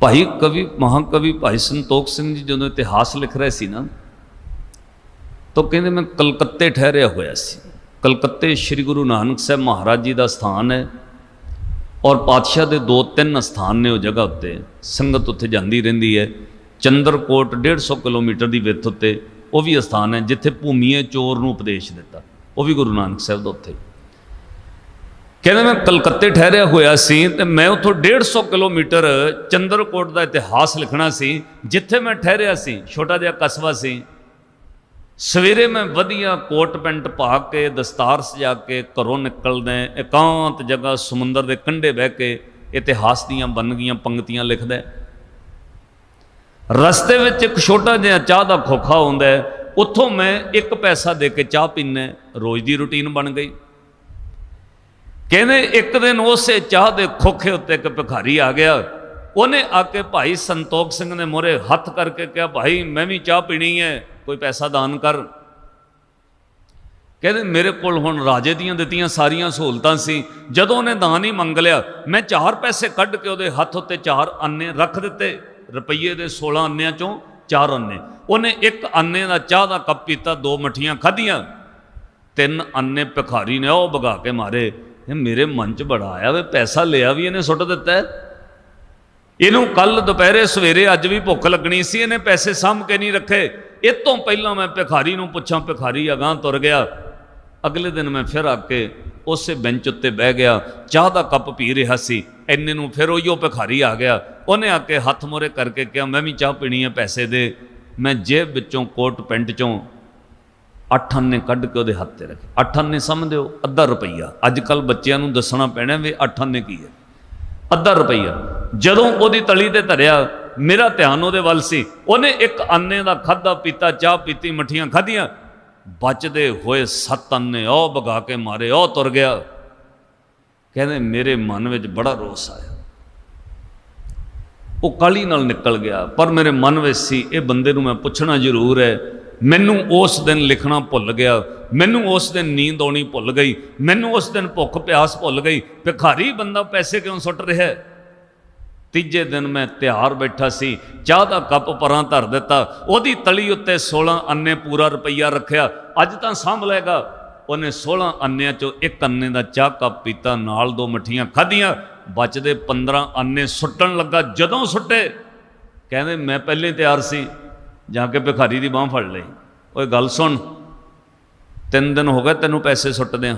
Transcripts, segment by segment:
ਭਾਈ ਕਵੀ, ਮਹਾਕਵੀ ਭਾਈ ਸੰਤੋਖ ਸਿੰਘ ਜੀ ਜਦੋਂ ਇਤਿਹਾਸ ਲਿਖ ਰਹੇ ਸੀ ਨਾ, ਤਾਂ ਕਹਿੰਦੇ ਮੈਂ ਕਲਕੱਤੇ ਠਹਿਰਿਆ ਹੋਇਆ ਸੀ। ਕਲਕੱਤੇ ਸ੍ਰੀ ਗੁਰੂ ਨਾਨਕ ਸਾਹਿਬ ਮਹਾਰਾਜ ਜੀ ਦਾ ਸਥਾਨ ਹੈ ਔਰ ਪਾਤਸ਼ਾਹ ਦੇ ਦੋ ਤਿੰਨ ਸਥਾਨ ਨੇ ਉਹ ਜਗ੍ਹਾ ਉੱਤੇ। ਸੰਗਤ ਉੱਥੇ ਜਾਂਦੀ ਰਹਿੰਦੀ ਹੈ। ਚੰਦਰਕੋਟ 150 ਕਿਲੋਮੀਟਰ ਦੀ ਵਿੱਥ ਉੱਤੇ ਉਹ ਵੀ ਸਥਾਨ ਹੈ, ਜਿੱਥੇ ਭੂਮੀਏ ਚੋਰ ਨੂੰ ਉਪਦੇਸ਼ ਦਿੱਤਾ। ਉਹ ਵੀ ਗੁਰੂ ਨਾਨਕ ਸਾਹਿਬ ਦਾ ਉੱਥੇ। ਕਹਿੰਦੇ ਮੈਂ ਕਲਕੱਤੇ ਠਹਿਰਿਆ ਹੋਇਆ ਸੀ ਤੇ ਮੈਂ ਉੱਥੋਂ 150 ਕਿਲੋਮੀਟਰ ਚੰਦਰਕੋਟ ਦਾ ਇਤਿਹਾਸ ਲਿਖਣਾ ਸੀ, ਜਿੱਥੇ ਮੈਂ ਠਹਿਰਿਆ ਸੀ, ਛੋਟਾ ਜਿਹਾ ਕਸਬਾ ਸੀ। ਸਵੇਰੇ ਮੈਂ ਵਧੀਆ ਕੋਟ ਪੈਂਟ ਪਾ ਕੇ, ਦਸਤਾਰ ਸਜਾ ਕੇ ਘਰੋਂ ਨਿਕਲਦਾ, ਇਕਾਂਤ ਜਗ੍ਹਾ ਸਮੁੰਦਰ ਦੇ ਕੰਢੇ ਬਹਿ ਕੇ ਇਤਿਹਾਸ ਦੀਆਂ ਬੰਨਗੀਆਂ ਪੰਕਤੀਆਂ ਲਿਖਦਾ। ਰਸਤੇ ਵਿੱਚ ਇੱਕ ਛੋਟਾ ਜਿਹਾ ਚਾਹ ਦਾ ਖੋਖਾ ਹੁੰਦਾ, ਉੱਥੋਂ ਮੈਂ ਇੱਕ ਪੈਸਾ ਦੇ ਕੇ ਚਾਹ ਪੀਣਾ ਰੋਜ਼ ਦੀ ਰੁਟੀਨ ਬਣ ਗਈ। ਕਹਿੰਦੇ ਇੱਕ ਦਿਨ ਉਸੇ ਚਾਹ ਦੇ ਖੋਖੇ ਉੱਤੇ ਇੱਕ ਭਿਖਾਰੀ ਆ ਗਿਆ। ਉਹਨੇ ਆ ਕੇ ਭਾਈ ਸੰਤੋਖ ਸਿੰਘ ਨੇ ਮੋਰੇ ਹੱਥ ਕਰਕੇ ਕਿਹਾ, ਭਾਈ, ਮੈਂ ਵੀ ਚਾਹ ਪੀਣੀ ਹੈ, ਕੋਈ ਪੈਸਾ ਦਾਨ ਕਰ। ਕਹਿੰਦੇ, ਮੇਰੇ ਕੋਲ ਹੁਣ ਰਾਜੇ ਦੀਆਂ ਦਿੱਤੀਆਂ ਸਾਰੀਆਂ ਸਹੂਲਤਾਂ ਸੀ। ਜਦੋਂ ਉਹਨੇ ਦਾਨ ਹੀ ਮੰਗ ਲਿਆ, ਮੈਂ ਚਾਰ ਪੈਸੇ ਕੱਢ ਕੇ ਉਹਦੇ ਹੱਥ ਉੱਤੇ ਚਾਰ ਅੰਨੇ ਰੱਖ ਦਿੱਤੇ। ਰੁਪਈਏ ਦੇ 16 ਅੰਨਿਆਂ ਚੋਂ ਚਾਰ ਅੰਨੇ। ਉਹਨੇ ਇੱਕ ਅੰਨੇ ਦਾ ਚਾਹ ਦਾ ਕੱਪ ਪੀਤਾ, ਦੋ ਮਠੀਆਂ ਖਾਧੀਆਂ। ਤਿੰਨ ਅੰਨੇ ਭਿਖਾਰੀ ਨੇ ਉਹ ਭਗਾ ਕੇ ਮਾਰੇ। ਇਹ ਮੇਰੇ ਮਨ 'ਚ ਬੜਾ ਆਇਆ ਵੇ, ਪੈਸਾ ਲਿਆ ਵੀ ਇਹਨੇ, ਸੁੱਟ ਦਿੱਤਾ ਇਹਨੂੰ ਕੱਲ ਦੁਪਹਿਰੇ ਸਵੇਰੇ ਅੱਜ ਵੀ ਭੁੱਖ ਲੱਗਣੀ ਸੀ, ਇਹਨੇ ਪੈਸੇ ਸਾਂਭ ਕੇ ਨਹੀਂ ਰੱਖੇ। ਇਹ ਤੋਂ ਪਹਿਲਾਂ ਮੈਂ ਭਿਖਾਰੀ ਨੂੰ ਪੁੱਛਾਂ, ਭਿਖਾਰੀ ਅਗਾਂ ਤੁਰ ਗਿਆ। ਅਗਲੇ ਦਿਨ ਮੈਂ ਫਿਰ ਆ ਕੇ ਉਸੇ ਬੈਂਚ ਉੱਤੇ ਬਹਿ ਗਿਆ। ਚਾਹ ਦਾ ਕੱਪ ਪੀ ਰਿਹਾ ਸੀ। ਐਨੇ ਨੂੰ ਫਿਰ ਉਹੀਓ ਭਿਖਾਰੀ ਆ ਗਿਆ। ਉਹਨੇ ਆ ਕੇ ਹੱਥ ਮੋਰੇ ਕਰਕੇ ਕਿਹਾ, ਮੈਂ ਵੀ ਚਾਹ ਪੀਣੀ ਹੈ, ਪੈਸੇ ਦੇ। ਮੈਂ ਜੇਬ ਵਿੱਚੋਂ ਕੋਟ ਪੈਂਟ ਚੋਂ ਅੱਠ ਅੰਨੇ ਕੱਢ ਕੇ ਉਹਦੇ ਹੱਥ ਤੇ ਰੱਖੇ। ਅੱਠ ਅੰਨੇ ਸਮਝਦੇ ਹੋ ਅੱਧਾ ਰੁਪਈਆ। ਅੱਜ ਕੱਲ ਬੱਚਿਆਂ ਨੂੰ ਦੱਸਣਾ ਪੈਣਾ ਵੀ ਅੱਠ ਅੰਨੇ ਕੀ ਹੈ। ਅੱਧਾ ਰੁਪਈਆ। ਜਦੋਂ ਉਹਦੀ ਤਲੀ ਤੇ ਧਰਿਆ, ਮੇਰਾ ਧਿਆਨ ਉਹਦੇ ਵੱਲ ਸੀ। ਉਹਨੇ ਇੱਕ ਅੰਨੇ ਦਾ ਖਾਦਾ ਪੀਤਾ, ਚਾਹ ਪੀਤੀ, ਮਠੀਆਂ ਖਾਧੀਆਂ। ਬਚਦੇ ਹੋਏ ਸੱਤ ਅੰਨੇ ਉਹ ਭਗਾ ਕੇ ਮਾਰੇ, ਉਹ ਤੁਰ ਗਿਆ। ਕਹਿੰਦੇ ਮੇਰੇ ਮਨ ਵਿੱਚ ਬੜਾ ਰੋਸ ਆਇਆ। ਉਹ ਕਾਲੀ ਨਾਲ ਨਿਕਲ ਗਿਆ। ਪਰ ਮੇਰੇ ਮਨ ਵਿੱਚ ਸੀ, ਇਹ ਬੰਦੇ ਨੂੰ ਮੈਂ ਪੁੱਛਣਾ ਜ਼ਰੂਰ ਹੈ ਮੈਨੂੰ ਉਸ ਦਿਨ ਲਿਖਣਾ ਭੁੱਲ ਗਿਆ, ਮੈਨੂੰ ਉਸ ਦਿਨ ਨੀਂਦ ਆਉਣੀ ਭੁੱਲ ਗਈ, ਮੈਨੂੰ ਉਸ ਦਿਨ ਭੁੱਖ ਪਿਆਸ ਭੁੱਲ ਗਈ, ਭਿਖਾਰੀ ਬੰਦਾ ਪੈਸੇ ਕਿਉਂ ਸੁੱਟ ਰਿਹਾ? ਹੈ ਤੀਜੇ ਦਿਨ ਮੈਂ ਤਿਆਰ ਬੈਠਾ ਸੀ, ਚਾਹ ਦਾ ਕੱਪ ਪਰਾਂ ਧਰ ਦਿੱਤਾ, ਉਹਦੀ ਤਲੀ ਉੱਤੇ 16 ਅੰਨੇ ਪੂਰਾ ਰੁਪਈਆ ਰੱਖਿਆ, ਅੱਜ ਤਾਂ ਸਾਂਭ ਲਏਗਾ। ਉਹਨੇ 16 ਅੰਨਿਆਂ ਚੋਂ ਇੱਕ ਅੰਨੇ ਦਾ ਚਾਹ ਕੱਪ ਪੀਤਾ, ਨਾਲ ਦੋ ਮਠੀਆਂ ਖਾਧੀਆਂ, ਬਚਦੇ 15 ਅੰਨੇ ਸੁੱਟਣ ਲੱਗਾ, ਜਦੋਂ ਸੁੱਟੇ, ਕਹਿੰਦੇ ਮੈਂ ਪਹਿਲੇ ਤਿਆਰ ਸੀ। ਜਾ ਕੇ ਭਿਖਾਰੀ ਦੀ ਬਾਹ ਫੜ ਲਈ। ਓਏ ਗੱਲ ਸੁਣ। ਤਿੰਨ ਦਿਨ ਹੋ ਗਏ ਤੈਨੂੰ ਪੈਸੇ ਸੁੱਟਦਿਆਂ।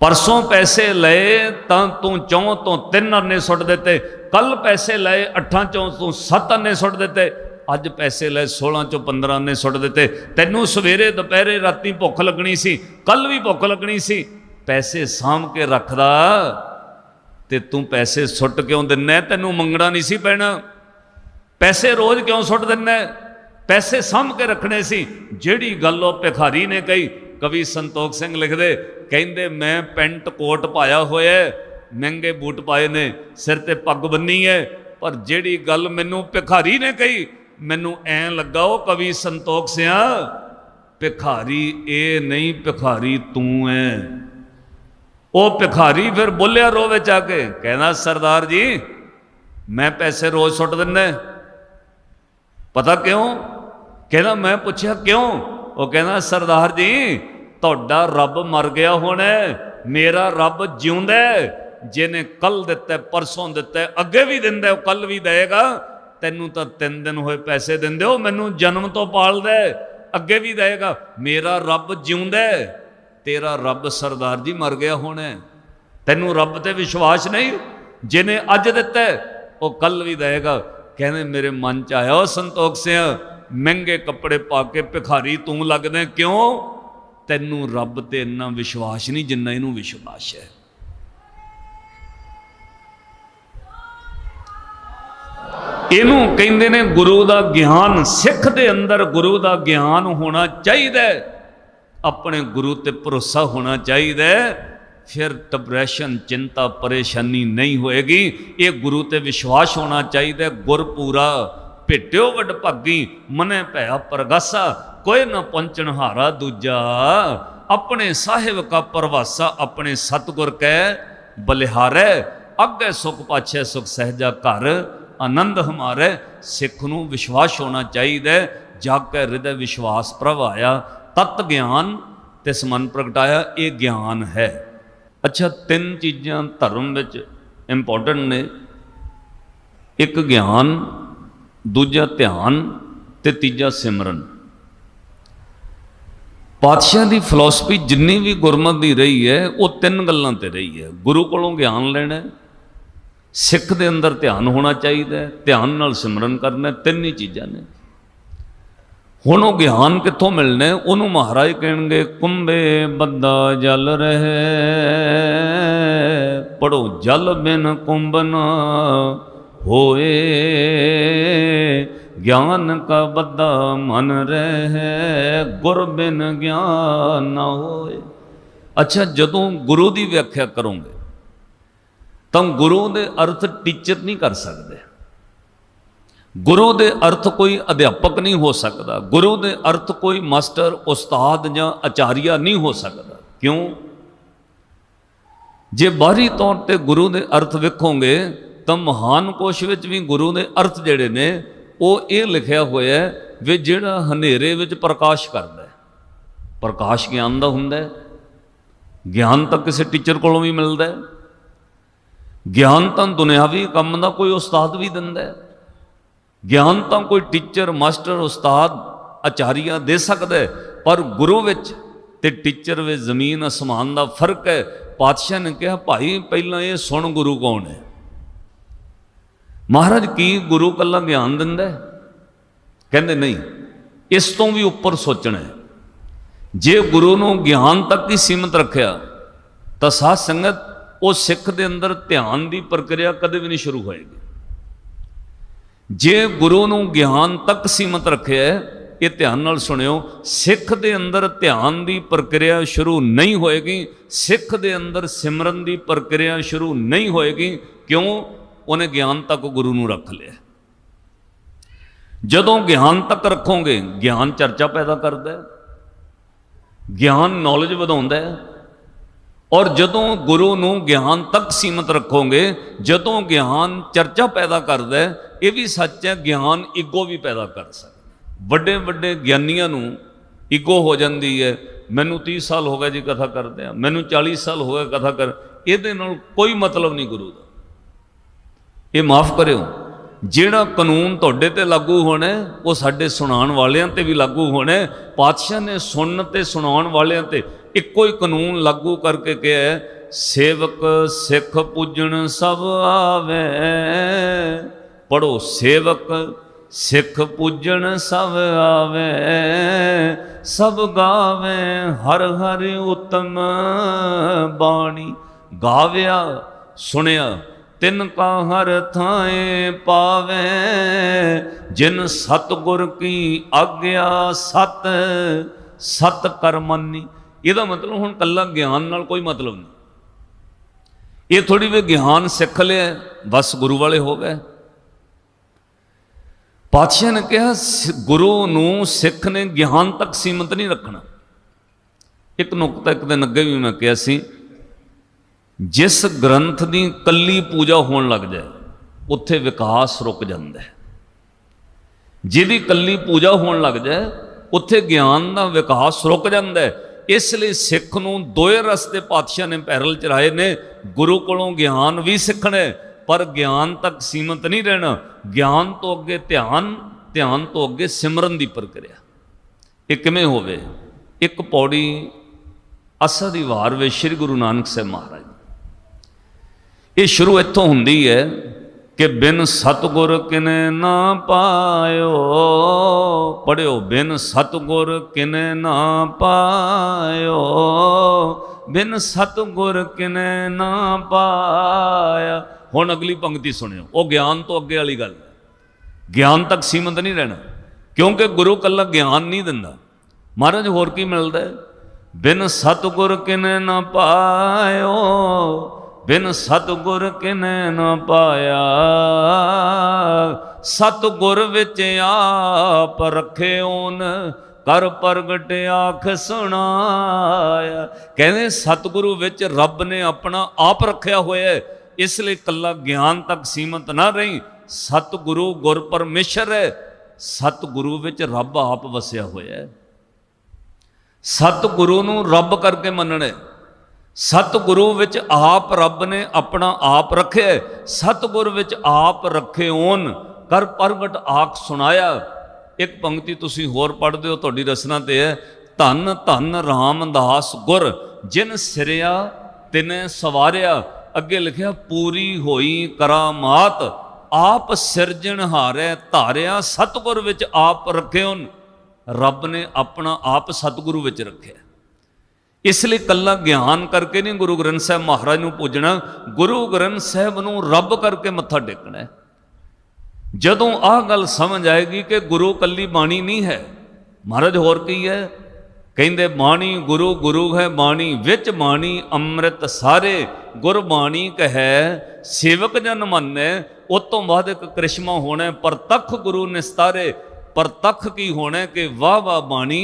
ਪਰਸੋਂ ਪੈਸੇ ਲਏ ਤਾਂ ਤੂੰ ਚੌਂ ਤੋਂ ਤਿੰਨ ਅੰਨੇ ਸੁੱਟ ਦਿੱਤੇ। ਕੱਲ ਪੈਸੇ ਲਏ, ਅੱਠਾਂ ਚੌਂ ਤੂੰ ਸੱਤ ਅੰਨੇ ਸੁੱਟ ਦਿੱਤੇ। ਅੱਜ ਪੈਸੇ ਲਏ 16 ਚੋਂ 15 ਅੰਨੇ ਸੁੱਟ ਦਿੱਤੇ। ਤੈਨੂੰ ਸਵੇਰੇ, ਦੁਪਹਿਰੇ ਰਾਤੀ ਭੁੱਖ ਲੱਗਣੀ ਸੀ। ਕੱਲ ਵੀ ਭੁੱਖ ਲੱਗਣੀ ਸੀ। ਪੈਸੇ ਸਾਂਭ ਕੇ ਰੱਖਦਾ ਤੇ ਤੂੰ ਪੈਸੇ ਸੁੱਟ ਕਿਉਂ ਦਿੰਨਾ? ਤੈਨੂੰ ਮੰਗਣਾ ਨਹੀਂ ਸੀ ਪੈਣਾ। ਪੈਸੇ ਰੋਜ਼ ਕਿਉਂ ਸੁੱਟ ਦਿੰਨਾ ਪੈਸੇ ਸਾਂਭ ਕੇ ਰੱਖਣੇ ਸੀ। ਜਿਹੜੀ ਗੱਲ ਉਹ ਭਿਖਾਰੀ ਨੇ ਕਹੀ, ਕਵੀ ਸੰਤੋਖ ਸਿੰਘ ਲਿਖਦੇ, ਕਹਿੰਦੇ, ਮੈਂ ਪੈਂਟ ਕੋਟ ਪਾਇਆ ਹੋਇਆ ਮਹਿੰਗੇ ਬੂਟ ਪਾਏ ਨੇ, ਸਿਰ ਤੇ ਪੱਗ ਬੰਨੀ ਹੈ, ਪਰ ਜਿਹੜੀ ਗੱਲ ਮੈਨੂੰ ਭਿਖਾਰੀ ਨੇ ਕਹੀ, ਮੈਨੂੰ ਐਂ ਲੱਗਾ, ਉਹ ਕਵੀ ਸੰਤੋਖ ਸਿਆ, ਭਿਖਾਰੀ ਇਹ ਨਹੀਂ, ਭਿਖਾਰੀ ਤੂੰ ਐ। ਉਹ ਭਿਖਾਰੀ ਫਿਰ ਬੋਲਿਆ ਰੋਵੇ ਚ ਆ ਕੇ ਕਹਿੰਦਾ ਸਰਦਾਰ ਜੀ, ਮੈਂ ਪੈਸੇ ਰੋਜ਼ ਸੁੱਟ ਦਿੰਦਾ ਪਤਾ ਕਿਉਂ? ਕਹਿੰਦਾ, ਮੈਂ ਪੁੱਛਿਆ, ਕਿਉਂ? ਉਹ ਕਹਿੰਦਾ, ਸਰਦਾਰ ਜੀ, ਤੁਹਾਡਾ ਰੱਬ ਮਰ ਗਿਆ ਹੁਣ ਮੇਰਾ ਰੱਬ ਜਿਉਂਦਾ ਜਿਹਨੇ ਕੱਲ ਦਿੱਤਾ, ਪਰਸੋਂ ਦਿੱਤਾ, ਅੱਗੇ ਵੀ ਦਿੰਦਾ ਉਹ ਕੱਲ ਵੀ ਦੇਗਾ ਤੈਨੂੰ ਤਾਂ ਤਿੰਨ ਦਿਨ ਹੋਏ ਪੈਸੇ ਦਿੰਦੇ ਹੋ, ਮੈਨੂੰ ਜਨਮ ਤੋਂ ਪਾਲਦਾ ਅੱਗੇ ਵੀ ਦੇਗਾ ਮੇਰਾ ਰੱਬ ਜਿਉਂਦਾ ਤੇਰਾ ਰੱਬ ਸਰਦਾਰ ਜੀ ਮਰ ਗਿਆ ਹੁਣ ਤੈਨੂੰ ਰੱਬ ਤੇ ਵਿਸ਼ਵਾਸ ਨਹੀਂ? ਜਿਹਨੇ ਅੱਜ ਦਿੱਤਾ ਉਹ ਕੱਲ ਵੀ ਦੇਗਾ ਕਹਿੰਦੇ, ਮੇਰੇ ਮਨ ਚ ਆਇਆ ਉਹ ਸੰਤੋਖ ਸਿੰਘ, ਮਹਿੰਗੇ ਕੱਪੜੇ ਪਾ ਕੇ ਭਿਖਾਰੀ ਤੂੰ ਲੱਗਦਾ ਕਿਉਂ? ਤੈਨੂੰ ਰੱਬ ਤੇ ਇੰਨਾ ਵਿਸ਼ਵਾਸ ਨਹੀਂ ਜਿੰਨਾ ਇਹਨੂੰ ਵਿਸ਼ਵਾਸ ਹੈ। ਇਹਨੂੰ ਕਹਿੰਦੇ ਨੇ ਗੁਰੂ ਦਾ ਗਿਆਨ, ਸਿੱਖ ਦੇ ਅੰਦਰ ਗੁਰੂ ਦਾ ਗਿਆਨ ਹੋਣਾ ਚਾਹੀਦਾ ਆਪਣੇ ਗੁਰੂ ਤੇ ਭਰੋਸਾ ਹੋਣਾ ਚਾਹੀਦਾ ਫਿਰ ਡਿਪਰੈਸ਼ਨ ਚਿੰਤਾ, ਪਰੇਸ਼ਾਨੀ ਨਹੀਂ ਹੋਏਗੀ। ਇਹ ਗੁਰੂ ਤੇ ਵਿਸ਼ਵਾਸ ਹੋਣਾ ਚਾਹੀਦਾ ਹੈ। ਗੁਰ ਪੂਰਾ ਭੇਟਿਓ ਵੱਡ ਭਾਗੀ, ਮਨੇ ਭਇਆ ਪ੍ਰਗਾਸਾ, ਕੋਈ ਨਾ ਪਹੁੰਚਣ ਹਾਰਾ ਦੂਜਾ। ਆਪਣੇ ਸਾਹਿਬ ਕਾ ਪਰਵਾਸਾ, ਆਪਣੇ ਸਤਗੁਰ ਕੈ ਬਲਿਹਾਰੈ, ਅੱਗੇ ਸੁਖ ਪਾਛੈ ਸੁਖ ਸਹਿਜਾ ਘਰ, ਆਨੰਦ ਹਮਾਰੇ। ਸਿੱਖ ਨੂੰ ਵਿਸ਼ਵਾਸ ਹੋਣਾ ਚਾਹੀਦਾ ਹੈ। ਜਗ ਕੇ ਹਿਰਦੇ ਵਿਸ਼ਵਾਸ ਪ੍ਰਭ ਆਇਆ ਤਤ ਗਿਆਨ ਤੇ ਸਮਨ ਪ੍ਰਗਟਾਇਆ, ਇਹ ਗਿਆਨ ਹੈ। ਅੱਛਾ, ਤਿੰਨ ਚੀਜ਼ਾਂ ਧਰਮ ਵਿੱਚ ਇੰਪੋਰਟੈਂਟ ਨੇ। ਇੱਕ ਗਿਆਨ, ਦੂਜਾ ਧਿਆਨ ਤੇ ਤੀਜਾ ਸਿਮਰਨ। ਪਾਤਸ਼ਾਹ ਦੀ ਫਿਲਾਸਫੀ ਜਿੰਨੀ ਵੀ ਗੁਰਮਤ ਦੀ ਰਹੀ ਹੈ, ਉਹ ਤਿੰਨ ਗੱਲਾਂ ਤੇ ਰਹੀ ਹੈ। ਗੁਰੂ ਕੋਲੋਂ ਗਿਆਨ ਲੈਣਾ ਸਿੱਖ ਦੇ ਅੰਦਰ ਧਿਆਨ ਹੋਣਾ ਚਾਹੀਦਾ ਧਿਆਨ ਨਾਲ ਸਿਮਰਨ ਕਰਨਾ ਤਿੰਨ ਹੀ ਚੀਜ਼ਾਂ ਨੇ। ਹੁਣ ਉਹ ਗਿਆਨ ਕਿੱਥੋਂ ਮਿਲਣੇ? ਉਹਨੂੰ ਮਹਾਰਾਜ ਕਹਿਣਗੇ ਕੁੰਬੇ ਬੰਦਾ ਜਲ ਰਹੇ, ਪੜੋ ਜਲ ਬਿਨ ਕੁੰਭ ਨਾ ਹੋਏ। ਗਿਆਨ ਕਾ ਬੱਦਾ ਮਨ ਰਹੇ, ਗੁਰ ਬਿਨ ਗਿਆਨ ਨਾ ਹੋਏ। ਅੱਛਾ, ਜਦੋਂ ਗੁਰੂ ਦੀ ਵਿਆਖਿਆ ਕਰੋਗੇ, ਤਾਂ ਗੁਰੂ ਦੇ ਅਰਥ ਟੀਚਰ ਨਹੀਂ ਕਰ ਸਕਦੇ। ਗੁਰੂ ਦੇ ਅਰਥ ਕੋਈ ਅਧਿਆਪਕ ਨਹੀਂ ਹੋ ਸਕਦਾ, ਗੁਰੂ ਦੇ ਅਰਥ ਕੋਈ ਮਾਸਟਰ, ਉਸਤਾਦ ਜਾਂ ਆਚਾਰੀਆ ਨਹੀਂ ਹੋ ਸਕਦਾ। ਕਿਉਂ? ਜੇ ਬਾਹਰੀ ਤੌਰ ਤੇ ਗੁਰੂ ਦੇ ਅਰਥ ਵੇਖੋਗੇ, ਤਾਂ ਮਹਾਨ ਕੋਸ਼ ਵਿੱਚ ਵੀ ਗੁਰੂ ਦੇ ਅਰਥ ਜਿਹੜੇ ਨੇ, ਉਹ ਇਹ ਲਿਖਿਆ ਹੋਇਆ ਹੈ ਵੀ ਜਿਹੜਾ ਹਨੇਰੇ ਵਿੱਚ ਪ੍ਰਕਾਸ਼ ਕਰਦਾ ਹੈ। ਪ੍ਰਕਾਸ਼ ਗਿਆਨ ਦਾ ਹੁੰਦਾ ਹੈ। ਗਿਆਨ ਤਾਂ ਕਿਸੇ ਟੀਚਰ ਕੋਲੋਂ ਵੀ ਮਿਲਦਾ ਹੈ। ਗਿਆਨ ਤਾਂ ਦੁਨਿਆਵੀ ਕੰਮ ਦਾ ਕੋਈ ਉਸਤਾਦ ਵੀ ਦਿੰਦਾ ਹੈ। ਗਿਆਨ ਤਾਂ ਕੋਈ ਟੀਚਰ, ਮਾਸਟਰ, ਉਸਤਾਦ, ਆਚਾਰੀਆ ਦੇ ਸਕਦਾ ਪਰ ਗੁਰੂ ਵਿੱਚ ਤੇ ਟੀਚਰ ਵਿੱਚ ਜ਼ਮੀਨ ਅਸਮਾਨ ਦਾ ਫ਼ਰਕ ਹੈ। ਪਾਤਸ਼ਾਹ ਨੇ ਕਿਹਾ, ਭਾਈ, ਪਹਿਲਾਂ ਇਹ ਸੁਣ ਗੁਰੂ ਕੌਣ ਹੈ? ਮਹਾਰਾਜ ਕੀ ਗੁਰੂ ਕੱਲਾ ਗਿਆਨ ਦਿੰਦਾ ਕਹਿੰਦੇ, ਨਹੀਂ, ਇਸ ਤੋਂ ਵੀ ਉੱਪਰ ਸੋਚਣਾ ਹੈ। ਜੇ ਗੁਰੂ ਨੂੰ ਗਿਆਨ ਤੱਕ ਹੀ ਸੀਮਤ ਰੱਖਿਆ, ਤਾਂ ਸਾਧ ਸੰਗਤ ਉਹ ਸਿੱਖ ਦੇ ਅੰਦਰ ਧਿਆਨ ਦੀ ਪ੍ਰਕਿਰਿਆ ਕਦੇ ਵੀ ਨਹੀਂ ਸ਼ੁਰੂ ਹੋਏਗੀ। ਜੇ ਗੁਰੂ ਨੂੰ ਗਿਆਨ ਤੱਕ ਸੀਮਤ ਰੱਖਿਆ ਹੈ, ਇਹ ਧਿਆਨ ਨਾਲ ਸੁਣਿਓ ਸਿੱਖ ਦੇ ਅੰਦਰ ਧਿਆਨ ਦੀ ਪ੍ਰਕਿਰਿਆ ਸ਼ੁਰੂ ਨਹੀਂ ਹੋਏਗੀ ਸਿੱਖ ਦੇ ਅੰਦਰ ਸਿਮਰਨ ਦੀ ਪ੍ਰਕਿਰਿਆ ਸ਼ੁਰੂ ਨਹੀਂ ਹੋਏਗੀ ਕਿਉਂ? ਉਹਨੇ ਗਿਆਨ ਤੱਕ ਗੁਰੂ ਨੂੰ ਰੱਖ ਲਿਆ। ਜਦੋਂ ਗਿਆਨ ਤੱਕ ਰੱਖੋਗੇ ਗਿਆਨ ਚਰਚਾ ਪੈਦਾ ਕਰਦਾ ਹੈ ਗਿਆਨ ਨੌਲੇਜ ਵਧਾਉਂਦਾ ਹੈ ਔਰ ਜਦੋਂ ਗੁਰੂ ਨੂੰ ਗਿਆਨ ਤੱਕ ਸੀਮਤ ਰੱਖੋਗੇ, ਜਦੋਂ ਗਿਆਨ ਚਰਚਾ ਪੈਦਾ ਕਰਦਾ ਇਹ ਵੀ ਸੱਚ ਹੈ, ਗਿਆਨ ਈਗੋ ਵੀ ਪੈਦਾ ਕਰ ਸਕਦਾ ਵੱਡੇ ਵੱਡੇ ਗਿਆਨੀਆਂ ਨੂੰ ਈਗੋ ਹੋ ਜਾਂਦੀ ਹੈ, ਮੈਨੂੰ 30 ਸਾਲ ਹੋ ਗਏ ਜੀ ਕਥਾ ਕਰਦੇ ਆ, ਮੈਨੂੰ 40 ਸਾਲ ਹੋ ਗਏ ਕਥਾ ਕਰ, ਇਹਦੇ ਨਾਲ ਕੋਈ ਮਤਲਬ ਨਹੀਂ ਗੁਰੂ ਦਾ। ਇਹ ਮਾਫ ਕਰਿਓ, ਜਿਹੜਾ ਕਾਨੂੰਨ ਤੁਹਾਡੇ ਤੇ ਲਾਗੂ ਹੋਣਾ ਉਹ ਸਾਡੇ ਸੁਣਾਉਣ ਵਾਲਿਆਂ ਤੇ ਵੀ ਲਾਗੂ ਹੋਣਾ ਪਾਤਸ਼ਾਹ ਨੇ ਸੁਣਨ ਤੇ ਸੁਣਾਉਣ ਵਾਲਿਆਂ ਤੇ ਇੱਕੋ ਹੀ ਕਾਨੂੰਨ ਲਾਗੂ ਕਰਕੇ ਕਿਹਾ ਸੇਵਕ ਸਿੱਖ ਪੂਜਣ ਸਭ ਆਵੇ। ਪੜੋ ਸੇਵਕ ਸਿੱਖ ਪੂਜਣ ਸਭ ਆਵੇ। ਸਭ ਗਾਵੇ, ਹਰ ਹਰ ਉਤਮ ਬਾਣੀ। ਗਾਵਿਆ, ਸੁਣਿਆ, ਤਿਨ ਕਾ ਹਰ ਥਾਏ ਪਾਵੇ। ਜਿਨ ਸਤਗੁਰ ਕੀ ਆਗਿਆ, ਸਤ ਸਤ ਕਰਮਨੀ ਇਹਦਾ ਮਤਲਬ ਹੁਣ ਕੱਲਾ ਗਿਆਨ ਨਾਲ ਕੋਈ ਮਤਲਬ ਨਹੀਂ। ਇਹ ਥੋੜੀ ਵੀ ਗਿਆਨ ਸਿੱਖ ਲਿਆ, ਬਸ ਗੁਰੂ ਵਾਲੇ ਹੋ ਗਏ। ਪਾਤਸ਼ਾਹ ਨੇ ਕਿਹਾ, ਸ- ਗੁਰੂ ਨੂੰ ਸਿੱਖ ਨੇ ਗਿਆਨ ਤੱਕ ਸੀਮਤ ਨਹੀਂ ਰੱਖਣਾ। ਇੱਕ ਨੁਕਤਾ ਇੱਕ ਦਿਨ ਅੱਗੇ ਵੀ ਮੈਂ ਕਿਹਾ ਸੀ, ਜਿਸ ਗ੍ਰੰਥ ਦੀ ਕੱਲੀ ਪੂਜਾ ਹੋਣ ਲੱਗ ਜਾਏ, ਉੱਥੇ ਵਿਕਾਸ ਰੁਕ ਜਾਂਦਾ ਹੈ। ਜਿਹਦੀ ਕੱਲੀ ਪੂਜਾ ਹੋਣ ਲੱਗ ਜਾਏ, ਉੱਥੇ ਗਿਆਨ ਦਾ ਵਿਕਾਸ ਰੁਕ ਜਾਂਦਾ ਹੈ। ਇਸ ਲਈ ਸਿੱਖ ਨੂੰ ਦੋਏ ਰਸਤੇ ਪਾਤਸ਼ਾਹ ਨੇ ਪੈਰਲ ਚਰਾਏ ਨੇ। ਗੁਰੂ ਕੋਲੋਂ ਗਿਆਨ ਵੀ ਸਿੱਖਣਾ ਪਰ ਗਿਆਨ ਤੱਕ ਸੀਮਤ ਨਹੀਂ ਰਹਿਣਾ। ਗਿਆਨ ਤੋਂ ਅੱਗੇ ਧਿਆਨ ਧਿਆਨ ਤੋਂ ਅੱਗੇ ਸਿਮਰਨ ਦੀ ਪ੍ਰਕਿਰਿਆ। ਇਹ ਕਿਵੇਂ ਹੋਵੇ? ਇੱਕ ਪੌੜੀ ਅਸਾ ਦੀ ਵਾਰ ਵਿੱਚ ਸ੍ਰੀ ਗੁਰੂ ਨਾਨਕ ਸਾਹਿਬ ਮਹਾਰਾਜ ਇਹ ਸ਼ੁਰੂ ਇੱਥੋਂ ਹੁੰਦੀ ਹੈ ਕਿ ਬਿਨ ਸਤਗੁਰ ਕਿਨੇ ਨਾ ਪਾਇਓ। ਪੜਿਓ, ਬਿਨ ਸਤਗੁਰ ਕਿਨੇ ਨਾ ਪਾਇਓ। ਬਿਨ ਸਤਗੁਰ ਕਿਨੇ ਨਾ ਪਾਇਆ। ਹੁਣ ਅਗਲੀ ਪੰਕਤੀ ਸੁਣਿਓ। ਉਹ ਗਿਆਨ ਤੋਂ ਅੱਗੇ ਵਾਲੀ ਗੱਲ ਗਿਆਨ ਤੱਕ ਸੀਮਤ ਨਹੀਂ ਰਹਿਣਾ। ਕਿਉਂਕਿ ਗੁਰੂ ਕੱਲਾ ਗਿਆਨ ਨਹੀਂ ਦਿੰਦਾ। ਮਹਾਰਾਜ, ਹੋਰ ਕੀ ਮਿਲਦਾ ਬਿਨ ਸਤਗੁਰ ਕਿਨੇ ਨਾ ਪਾਇਓ। ਬਿਨ ਸਤਗੁਰ ਕਿਨੇ ਨਾ ਪਾਇਆ। ਸਤਗੁਰ ਵਿੱਚ ਆਪ ਰਖਿਓਨ, ਕਰ ਪ੍ਰਗਟ ਆਖ ਸੁਣਾਇਆ। ਕਹਿੰਦੇ ਸਤਗੁਰੂ ਵਿੱਚ ਰੱਬ ਨੇ ਆਪਣਾ ਆਪ ਰੱਖਿਆ ਹੋਇਆ ਹੈ। ਇਸ ਲਈ ਕੱਲਾ ਗਿਆਨ ਤੱਕ ਸੀਮਤ ਨਾ ਰਹੀ। ਸਤਿਗੁਰੂ ਗੁਰ ਪਰਮੇਸ਼ਰ ਹੈ। ਸਤਿਗੁਰੂ ਵਿੱਚ ਰੱਬ ਆਪ ਵਸਿਆ ਹੋਇਆ ਹੈ। ਸਤਿਗੁਰੂ ਨੂੰ ਰੱਬ ਕਰਕੇ ਮੰਨਣਾ ਸਤਿਗੁਰੂ ਵਿੱਚ ਆਪ ਰੱਬ ਨੇ ਆਪਣਾ ਆਪ ਰੱਖਿਆ ਸਤਿਗੁਰ ਵਿੱਚ ਆਪ ਰੱਖੇ ਓਨ ਕਰ ਪ੍ਰਗਟ ਆਖ ਸੁਣਾਇਆ। ਇੱਕ ਪੰਕਤੀ ਤੁਸੀਂ ਹੋਰ ਪੜ੍ਹਦੇ ਹੋ, ਤੁਹਾਡੀ ਰਸਨਾ ਤੇ ਹੈ, ਧੰਨ ਧੰਨ ਰਾਮਦਾਸ ਗੁਰ, ਜਿਨ ਸਿਰਿਆ ਤਿਨੇ ਸਵਾਰਿਆ। ਅੱਗੇ ਲਿਖਿਆ, ਪੂਰੀ ਹੋਈ ਕਰਾਮਾਤ, ਆਪ ਸਿਰਜਣ ਹਾਰੇ ਧਾਰਿਆ, ਸਤਿਗੁਰ ਵਿੱਚ ਆਪ ਰੱਖਿਓਨ ਰੱਬ ਨੇ ਆਪਣਾ ਆਪ ਸਤਿਗੁਰੂ ਵਿੱਚ ਰੱਖਿਆ। ਇਸ ਲਈ ਕੱਲਾ ਗਿਆਨ ਕਰਕੇ ਨਹੀਂ ਗੁਰੂ ਗ੍ਰੰਥ ਸਾਹਿਬ ਮਹਾਰਾਜ ਨੂੰ ਪੂਜਣਾ ਗੁਰੂ ਗ੍ਰੰਥ ਸਾਹਿਬ ਨੂੰ ਰੱਬ ਕਰਕੇ ਮੱਥਾ ਟੇਕਣਾ ਜਦੋਂ ਆਹ ਗੱਲ ਸਮਝ ਆਏਗੀ ਕਿ ਗੁਰੂ ਕੱਲੀ ਬਾਣੀ ਨਹੀਂ ਹੈ ਮਹਾਰਾਜ ਹੋਰ ਕੀ ਹੈ? ਕਹਿੰਦੇ ਬਾਣੀ ਗੁਰੂ ਗੁਰੂ ਹੈ ਬਾਣੀ ਵਿੱਚ ਬਾਣੀ ਅੰਮ੍ਰਿਤ ਸਾਰੇ ਗੁਰਬਾਣੀ ਕਹੈ ਸੇਵਕ ਜਨ ਮੰਨੈ ਉਸ ਤੋਂ ਬਾਅਦ ਇੱਕ ਕ੍ਰਿਸ਼ਮਾ ਹੋਣਾ ਹੈ, ਪ੍ਰਤੱਖ ਗੁਰੂ ਨਿਸਤਾਰੇ ਪ੍ਰਤੱਖ ਕੀ ਹੋਣਾ ਕਿ ਵਾਹ ਵਾਹ ਬਾਣੀ